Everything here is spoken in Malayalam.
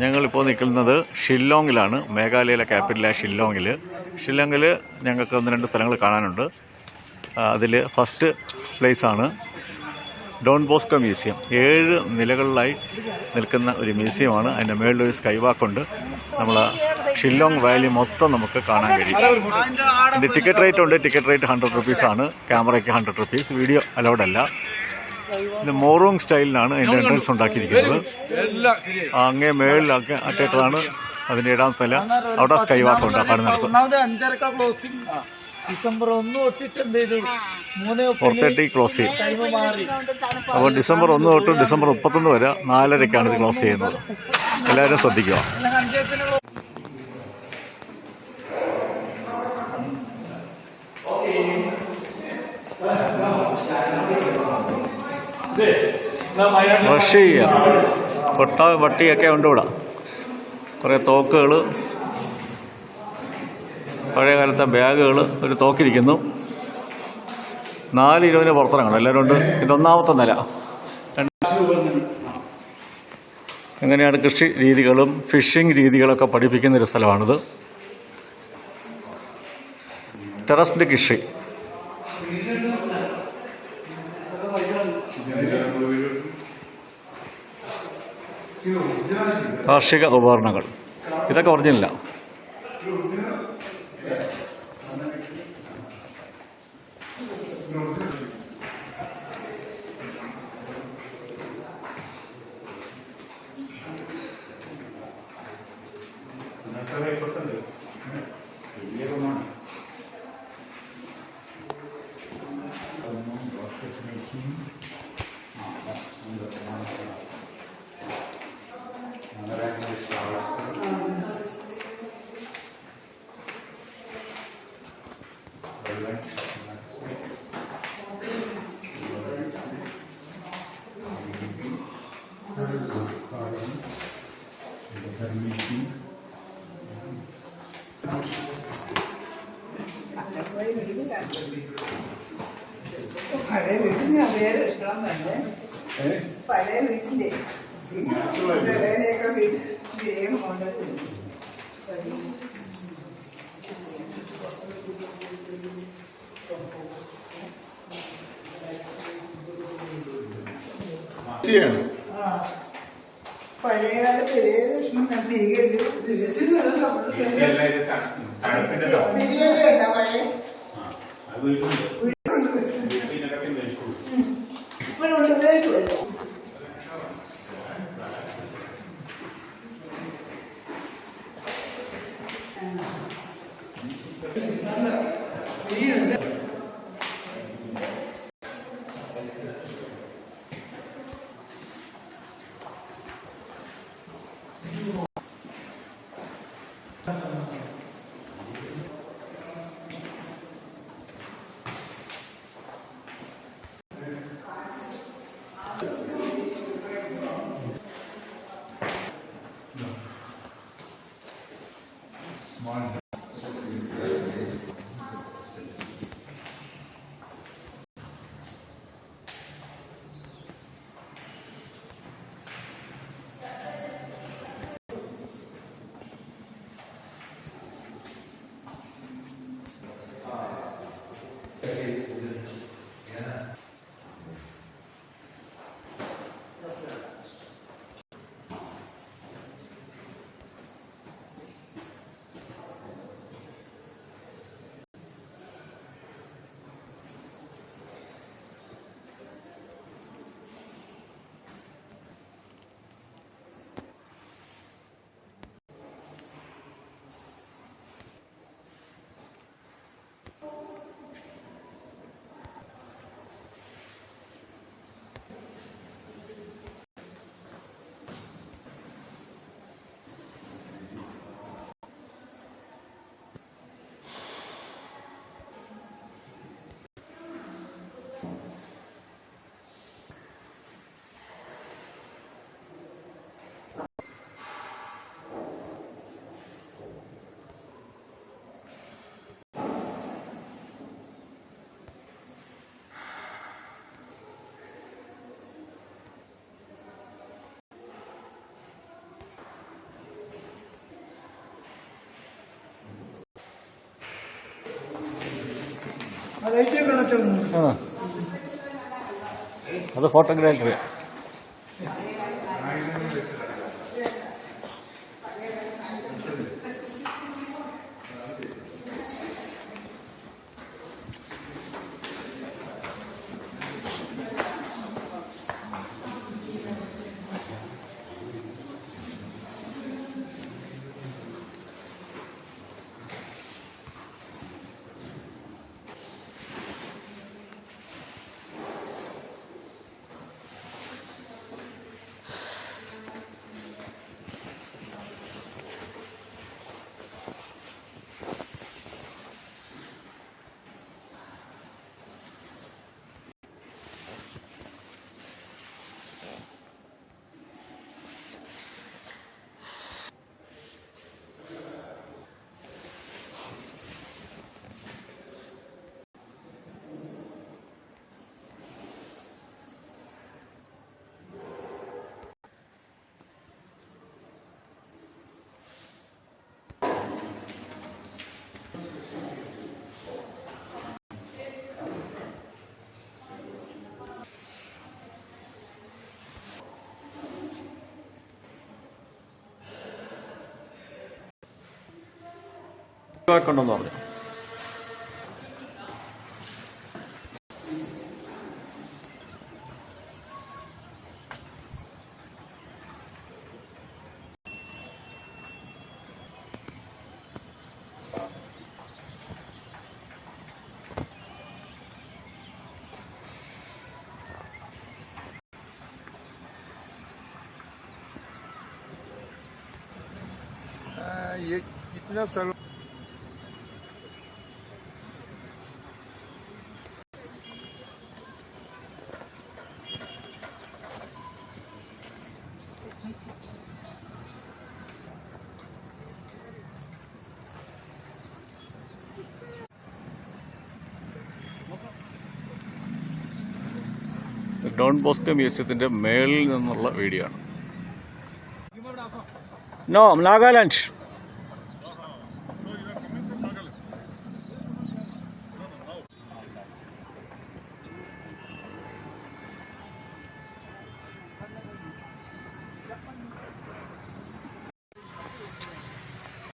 ഞങ്ങളിപ്പോൾ നിൽക്കുന്നത് ഷില്ലോങ്ങിലാണ്. മേഘാലയയിലെ ക്യാപിറ്റലായ ഷില്ലോങ്ങിൽ ഷില്ലോങ്ങിൽ ഞങ്ങൾക്ക് ഒന്ന് രണ്ട് സ്ഥലങ്ങൾ കാണാനുണ്ട്. അതിൽ ഫസ്റ്റ് പ്ലേസാണ് ഡോൺ ബോസ്കോ മ്യൂസിയം. ഏഴ് നിലകളിലായി നിൽക്കുന്ന ഒരു മ്യൂസിയമാണ്. അതിന്റെ മേളിലൊരു സ്കൈ വാക്കുണ്ട് നമ്മൾ ഷില്ലോങ് വാലി മൊത്തം നമുക്ക് കാണാൻ കഴിയും. ഇതിന്റെ ടിക്കറ്റ് റേറ്റ് ഉണ്ട്. ടിക്കറ്റ് റേറ്റ് ഹൺഡ്രഡ് റുപ്പീസാണ് ക്യാമറയ്ക്ക് ഹൺഡ്രഡ് റുപ്പീസ് വീഡിയോ അലൗഡ് അല്ല. ഇത് മോറോങ് സ്റ്റൈലിലാണ് അതിന്റെ എൻട്രൻസ് ഉണ്ടാക്കിയിരിക്കുന്നത്. അങ്ങേ മേളിലൊക്കെ അറ്റേറ്റതാണ് അതിന്റെ ഏഴാം നില അവിടെ സ്കൈ വാക്ക് ഉണ്ട് നടത്തും അഞ്ചരക്ക ക്ലോസിംഗ് ഡിസംബർ ഒന്ന് തൊട്ടിട്ട് എന്ത് ചെയ്തു? മൂന്ന് ഫോർ തേർട്ടി ക്ലോസ് ചെയ്യും അപ്പോൾ ഡിസംബർ ഒന്ന് തൊട്ട് ഡിസംബർ മുപ്പത്തൊന്ന് വരെ നാലരക്കാണ് ഇത് ക്ലോസ് ചെയ്യുന്നത്. എല്ലാവരും ശ്രദ്ധിക്കുക. റഷ് ചെയ്യുക പൊട്ട വട്ടിയൊക്കെ ഉണ്ട് കുറേ തോക്കുകൾ പഴയകാലത്തെ ബാഗുകൾ ഒരു തോക്കിരിക്കുന്നു. നാല് ഇരുപതിന് പുറത്തിറങ്ങണം എല്ലാവരും ഉണ്ട്. ഇതൊന്നാമത്തെ നില. എങ്ങനെയാണ് കൃഷി രീതികളും ഫിഷിംഗ് രീതികളൊക്കെ പഠിപ്പിക്കുന്ന ഒരു സ്ഥലമാണിത്. ടെറസ്ഡ് കൃഷി. കാർഷിക ഉപകരണങ്ങൾ. ഇതൊക്കെ ഒറിജിനലാണ് പഴയ വീട്ടിന് വേറെ ഇഷ്ടം തന്നെ പഴയ വീട്ടിലെ വിളയിലൊക്കെ വീട്ടിൽ വേഗം കൊണ്ടുവരും ചെയ്യാണ് പഴയ കാലത്ത് ഏത് ഇഷ്ടം ഞാൻ തിരികെ തിരികെ പഴയ. ഇപ്പോഴുണ്ട് അത് ഫോട്ടോഗ്രാഫി കൊണ്ടുവന്ന് പറഞ്ഞു gitmez sarıl. ഡോൺ ബോസ്കോ മ്യൂസിയത്തിന്റെ മേളിൽ നിന്നുള്ള വീഡിയോ ആണ്. നോ നാഗാലാൻഡ്